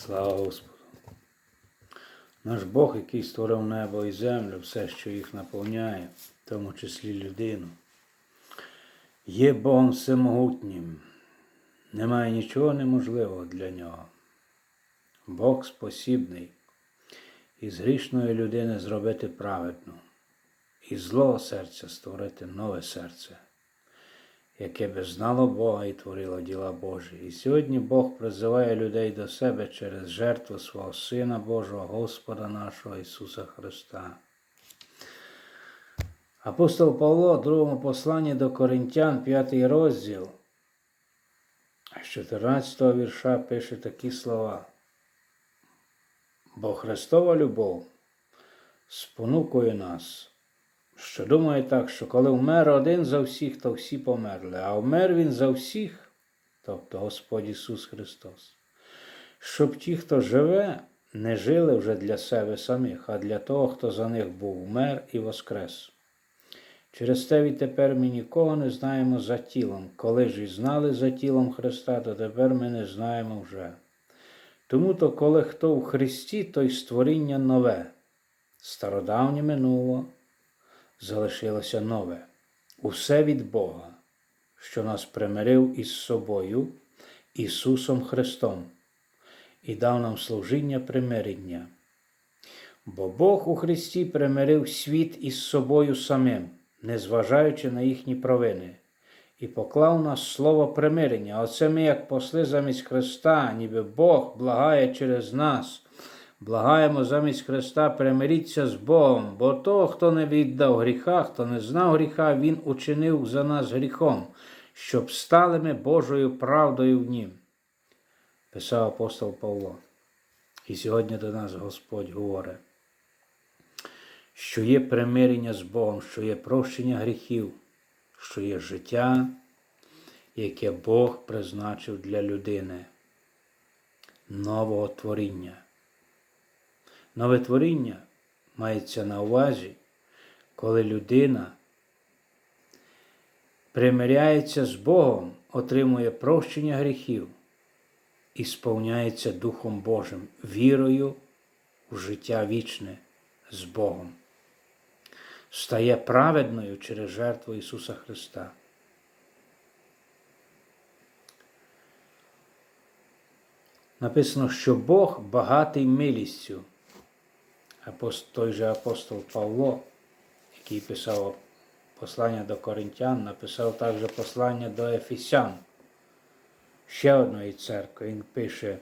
Слава Господу. Наш Бог, який створив небо і землю, все, що їх наповняє, в тому числі людину, є Богом всемогутнім. Немає нічого неможливого для нього. Бог спосібний із грішної людини зробити праведну, із злого серця створити нове серце, яке би знало Бога і творило діла Божі. І сьогодні Бог призиває людей до себе через жертву свого Сина Божого, Господа нашого Ісуса Христа. Апостол Павло в другому посланні до Коринтян, 5 розділ, з 14 вірша пише такі слова. Бо Христова любов спонукує нас, що думає так, що коли вмер один за всіх, то всі померли, а вмер Він за всіх, тобто Господь Ісус Христос, щоб ті, хто живе, не жили вже для себе самих, а для того, хто за них був вмер і воскрес. Через те відтепер ми нікого не знаємо за тілом. Коли ж і знали за тілом Христа, то тепер ми не знаємо вже. Тому то, коли хто в Христі, то й створіння нове, стародавнє минуло, залишилося нове. Усе від Бога, що нас примирив із собою, Ісусом Христом, і дав нам служіння примирення. Бо Бог у Христі примирив світ із собою самим, незважаючи на їхні провини, і поклав нас слово примирення. Оце ми, як посли замість Христа, ніби Бог благає через нас. Благаємо замість Христа, примиріться з Богом, бо того, хто не віддав гріха, хто не знав гріха, Він учинив за нас гріхом, щоб стали ми Божою правдою в Нім. Писав апостол Павло. І сьогодні до нас Господь говорить, що є примирення з Богом, що є прощення гріхів, що є життя, яке Бог призначив для людини, нового творіння. Нове творіння мається на увазі, коли людина примиряється з Богом, отримує прощення гріхів і сповняється Духом Божим, вірою в життя вічне з Богом, стає праведною через жертву Ісуса Христа. Написано, що Бог багатий милістю. Той же апостол Павло, який писав послання до Коринтян, написав також послання до Ефесян, ще одної церкви. Він пише,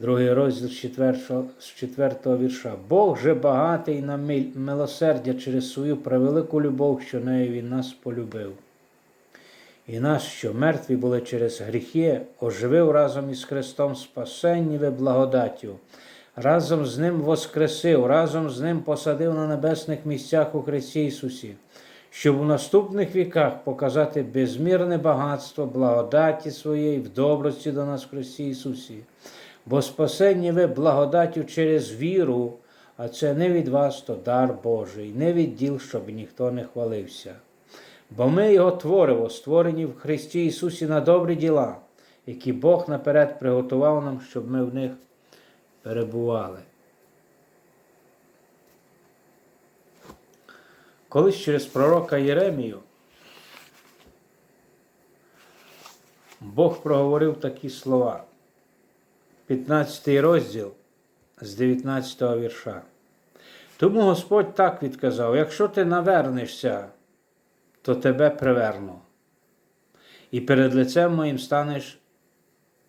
другий розділ з 4, з 4 вірша. Бог же багатий на милосердя через свою превелику любов, що нею Він нас полюбив. І нас, що мертві були через гріхи, оживив разом із Христом спасенніве благодаттю, разом з Ним воскресив, разом з Ним посадив на небесних місцях у Христі Ісусі, щоб у наступних віках показати безмірне багатство благодаті своєї в добрості до нас в Христі Ісусі. Бо спасення ви благодаттю через віру, а це не від вас, то дар Божий, не від діл, щоб ніхто не хвалився. Бо ми Його творимо, створені в Христі Ісусі на добрі діла, які Бог наперед приготував нам, щоб ми в них перебували. Колись через пророка Єремію Бог проговорив такі слова. 15 розділ з 19 вірша. Тому Господь так відказав: якщо ти навернешся, то тебе приверну. І перед лицем моїм станеш,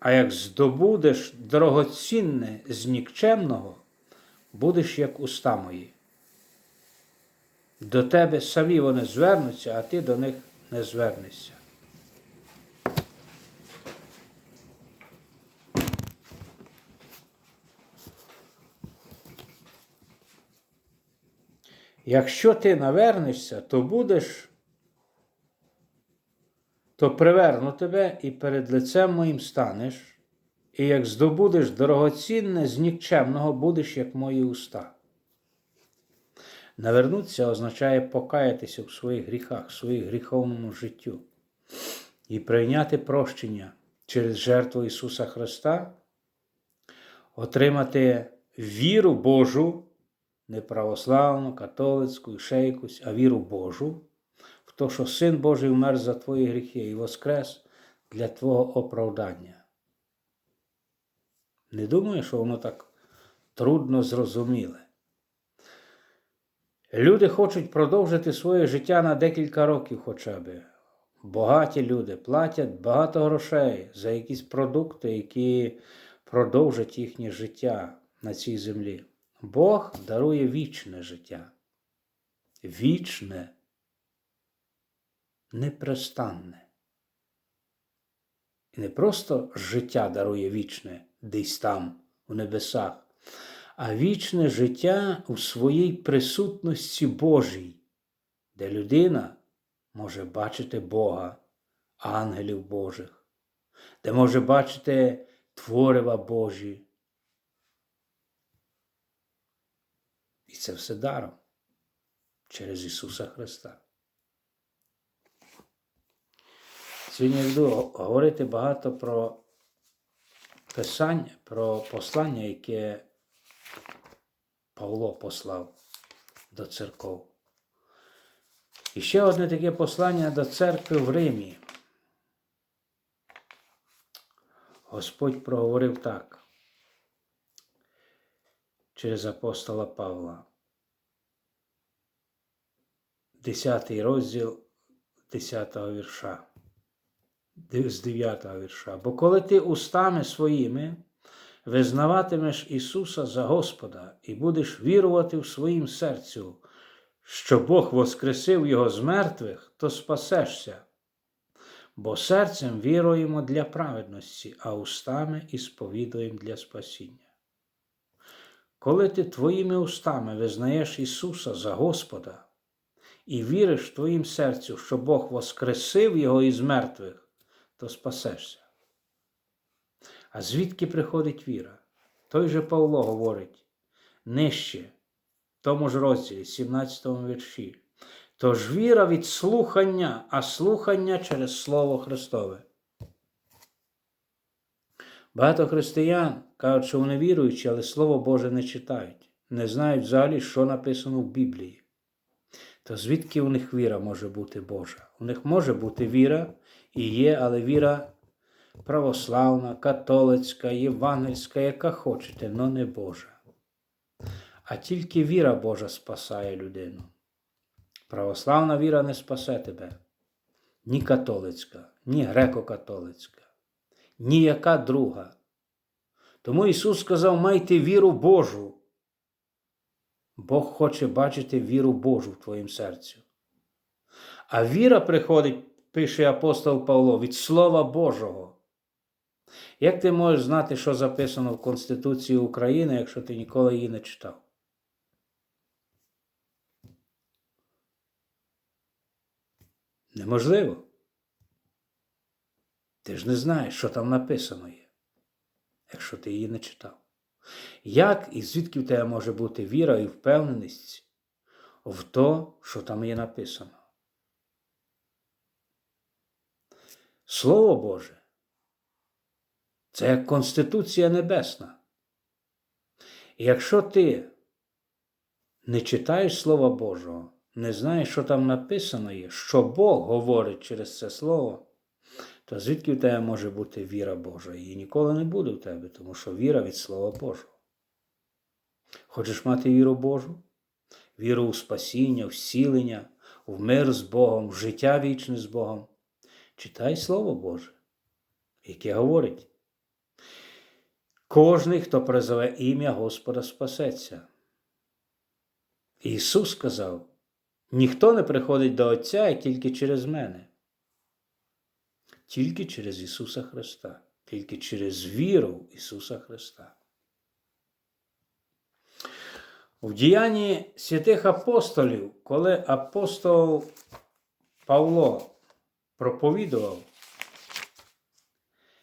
а як здобудеш дорогоцінне з нікчемного, будеш як уста мої. До тебе самі вони звернуться, а ти до них не звернешся. Якщо ти навернешся, то будеш, то приверну тебе і перед лицем моїм станеш, і як здобудеш дорогоцінне з нікчемного, будеш, як мої уста. Навернутися означає покаятися в своїх гріхах, в своїх гріховному життю і прийняти прощення через жертву Ісуса Христа, отримати віру Божу, не православну, католицьку, ще якусь, а віру Божу, те, що Син Божий вмер за твої гріхи і воскрес для твого оправдання. Не думаю, що воно так трудно зрозуміле. Люди хочуть продовжити своє життя на декілька років хоча б. Багаті люди платять багато грошей за якісь продукти, які продовжать їхнє життя на цій землі. Бог дарує вічне життя. Вічне, непрестанне. І не просто життя дарує вічне десь там, у небесах, а вічне життя у своїй присутності Божій, де людина може бачити Бога, ангелів Божих, де може бачити творива Божі. І це все даром через Ісуса Христа. Сьогодні я буду говорити багато про писання, про послання, яке Павло послав до церков. І ще одне таке послання до церкви в Римі. Господь проговорив так через апостола Павла. Десятий розділ 10 вірша. З 9 вірша. Бо коли ти устами своїми визнаватимеш Ісуса за Господа і будеш вірувати в своїм серцю, що Бог воскресив Його з мертвих, то спасешся. Бо серцем віруємо для праведності, а устами і сповідуємо для спасіння. Коли ти твоїми устами визнаєш Ісуса за Господа і віриш твоїм серцю, що Бог воскресив Його із мертвих, то спасешся. А звідки приходить віра? Той же Павло говорить нижче, в тому ж розділі, 17 вірші. Тож віра від слухання, а слухання через Слово Христове. Багато християн кажуть, що вони віруючі, але Слово Боже не читають, не знають взагалі, що написано в Біблії. То звідки у них віра може бути Божа? У них може бути віра і є, але віра православна, католицька, євангельська, яка хочете, але не Божа. А тільки віра Божа спасає людину. Православна віра не спасе тебе. Ні католицька, ні греко-католицька, ніяка друга. Тому Ісус сказав: майте віру Божу. Бог хоче бачити віру Божу в твоїм серці. А віра приходить, пише апостол Павло, від Слова Божого. Як ти можеш знати, що записано в Конституції України, якщо ти ніколи її не читав? Неможливо. Ти ж не знаєш, що там написано є, якщо ти її не читав. Як і звідки в тебе може бути віра і впевненість в то, що там є написано? Слово Боже це як Конституція Небесна. І якщо ти не читаєш Слова Божого, не знаєш, що там написано є, що Бог говорить через це Слово, то звідки в тебе може бути віра Божа? Її ніколи не буде в тебе, тому що віра від Слова Божого. Хочеш мати віру Божу? Віру у спасіння, в сілення, в мир з Богом, в життя вічне з Богом. Читай Слово Боже, яке говорить. Кожний, хто призове ім'я Господа, спасеться. Ісус сказав, ніхто не приходить до Отця і тільки через мене. Тільки через Ісуса Христа, тільки через віру в Ісуса Христа. В діянні святих апостолів, коли апостол Павло проповідував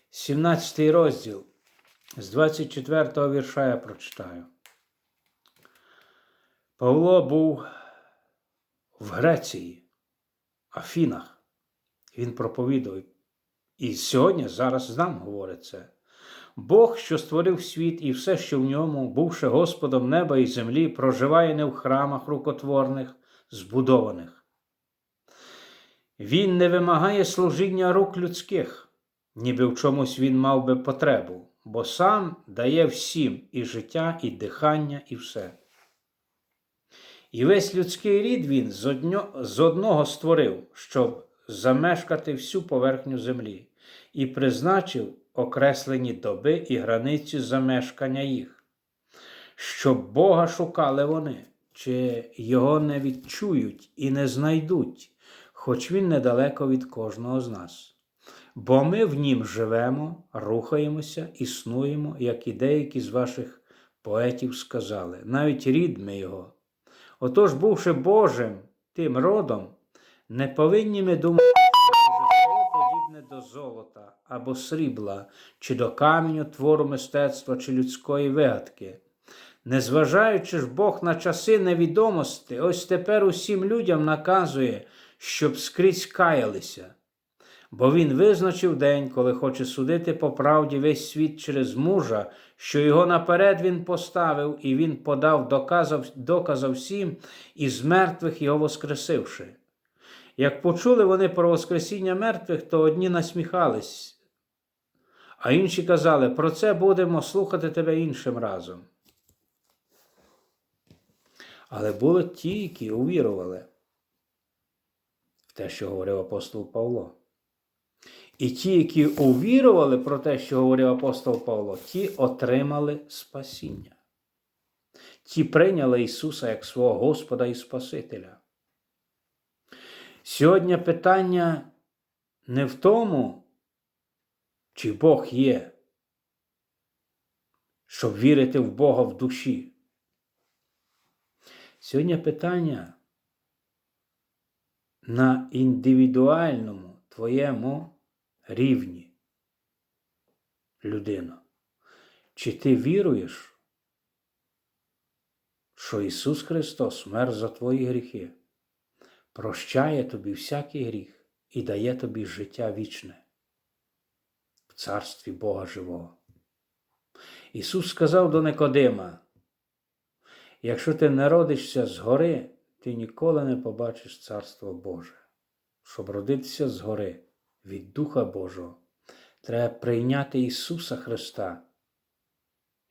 17 розділ з 24 го вірша я прочитаю. Павло був в Греції, Афінах. Він проповідував. І сьогодні, зараз з нам говорить це. Бог, що створив світ і все, що в ньому, бувши Господом неба і землі, проживає не в храмах рукотворних, збудованих. Він не вимагає служіння рук людських, ніби в чомусь він мав би потребу, бо сам дає всім і життя, і дихання, і все. І весь людський рід він з, одного створив, щоб замешкати всю поверхню землі, і призначив окреслені доби і границі замешкання їх, щоб Бога шукали вони, чи його не відчують і не знайдуть, хоч він недалеко від кожного з нас. Бо ми в нім живемо, рухаємося, існуємо, як і деякі з ваших поетів сказали, навіть рід ми його. Отож, бувши Божим тим родом, не повинні ми думати, що божество подібне до золота або срібла, чи до каменю твору мистецтва, чи людської вигадки. Незважаючи ж Бог на часи невідомості, ось тепер усім людям наказує, щоб скрізь каялися. Бо він визначив день, коли хоче судити по правді весь світ через мужа, що його наперед він поставив, і він подав доказа всім, і з мертвих його воскресивши. Як почули вони про Воскресіння мертвих, то одні насміхались, а інші казали, про це будемо слухати тебе іншим разом. Але були ті, які увірували те, що говорив апостол Павло. І ті, які увірували про те, що говорив апостол Павло, ті отримали спасіння. Ті прийняли Ісуса як свого Господа і Спасителя. Сьогодні питання не в тому, чи Бог є, щоб вірити в Бога в душі. Сьогодні питання на індивідуальному твоєму рівні людина. Чи ти віруєш, що Ісус Христос мер за твої гріхи, прощає тобі всякий гріх і дає тобі життя вічне в царстві Бога Живого? Ісус сказав до Никодима, якщо ти народишся згори, ти ніколи не побачиш Царство Боже. Щоб родитися згори від Духа Божого, треба прийняти Ісуса Христа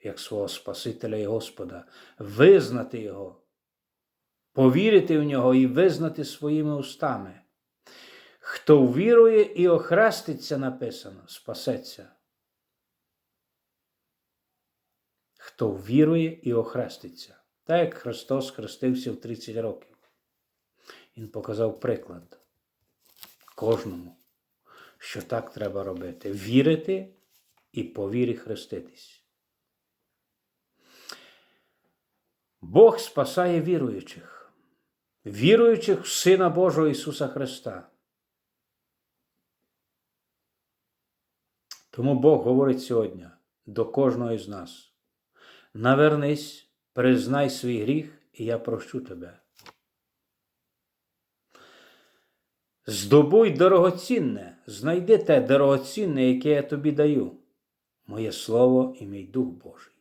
як свого Спасителя і Господа, визнати Його, повірити в Нього і визнати своїми устами. Хто вірує і охреститься, написано, спасеться. Хто вірує і охреститься. Так як Христос хрестився в 30 років. Він показав приклад кожному, що так треба робити: вірити і по вірі хреститись. Бог спасає віруючих, віруючих в Сина Божого Ісуса Христа. Тому Бог говорить сьогодні до кожного із нас: навернись, признай свій гріх, і я прощу тебе. Здобуй дорогоцінне, знайди те дорогоцінне, яке я тобі даю, моє Слово і мій Дух Божий.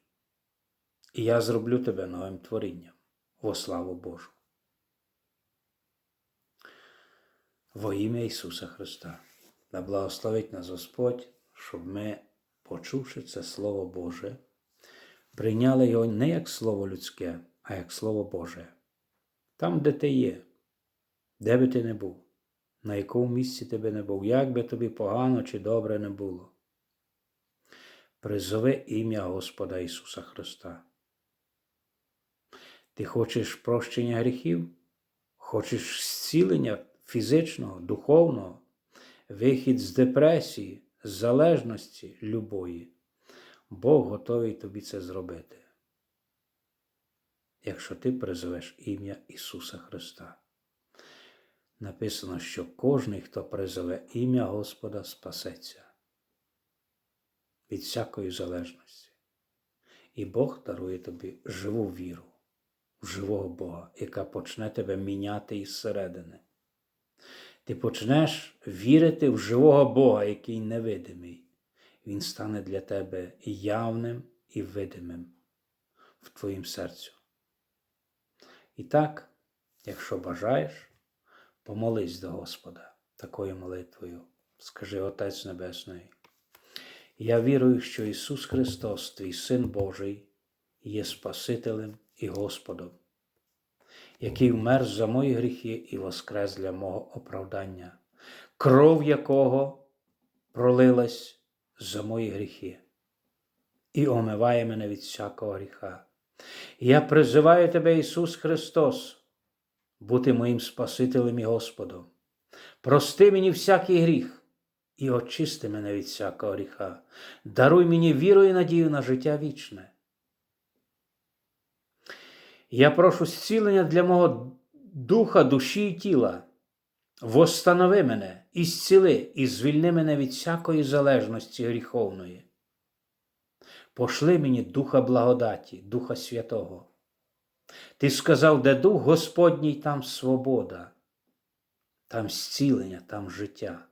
І я зроблю тебе новим творінням во славу Божу. Во ім'я Ісуса Христа. Да благословить нас Господь, щоб ми, почувши це Слово Боже, прийняли його не як Слово людське, а як Слово Боже. Там, де ти є, де би ти не був на якому місці тебе не був, як би тобі погано чи добре не було. Призови ім'я Господа Ісуса Христа. Ти хочеш прощення гріхів? Хочеш зцілення фізичного, духовного, вихід з депресії, з залежності любої. Бог готовий тобі це зробити. Якщо ти призовеш ім'я Ісуса Христа написано, що кожний, хто призове ім'я Господа, спасеться від всякої залежності. І Бог дарує тобі живу віру в живого Бога, яка почне тебе міняти із середини. Ти почнеш вірити в живого Бога, який невидимий. Він стане для тебе явним і видимим в твоїм серцю. І так, якщо бажаєш, помолись до Господа такою молитвою. Скажи, Отець Небесний, я вірую, що Ісус Христос, твій Син Божий, є Спасителем і Господом, який вмер за мої гріхи і воскрес для мого оправдання, кров якого пролилась за мої гріхи і омиває мене від всякого гріха. Я призиваю тебе, Ісус Христос, бути моїм Спасителем і Господом. Прости мені всякий гріх і очисти мене від всякого гріха. Даруй мені віру і надію на життя вічне. Я прошу зцілення для мого духа, душі і тіла. Восстанови мене і і звільни мене від всякої залежності гріховної. Пошли мені Духа благодаті, Духа Святого. Ти сказав, де Дух Господній, там свобода, там зцілення, там життя.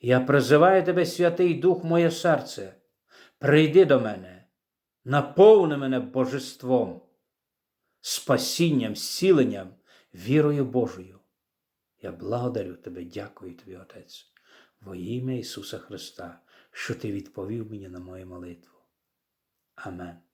Я призиваю тебе, Святий Дух, моє серце, прийди до мене, наповни мене божеством, спасінням, зціленням, вірою Божою. Я благодарю тебе, дякую тобі, Отець, во ім'я Ісуса Христа, що Ти відповів мені на мою молитву. Амен.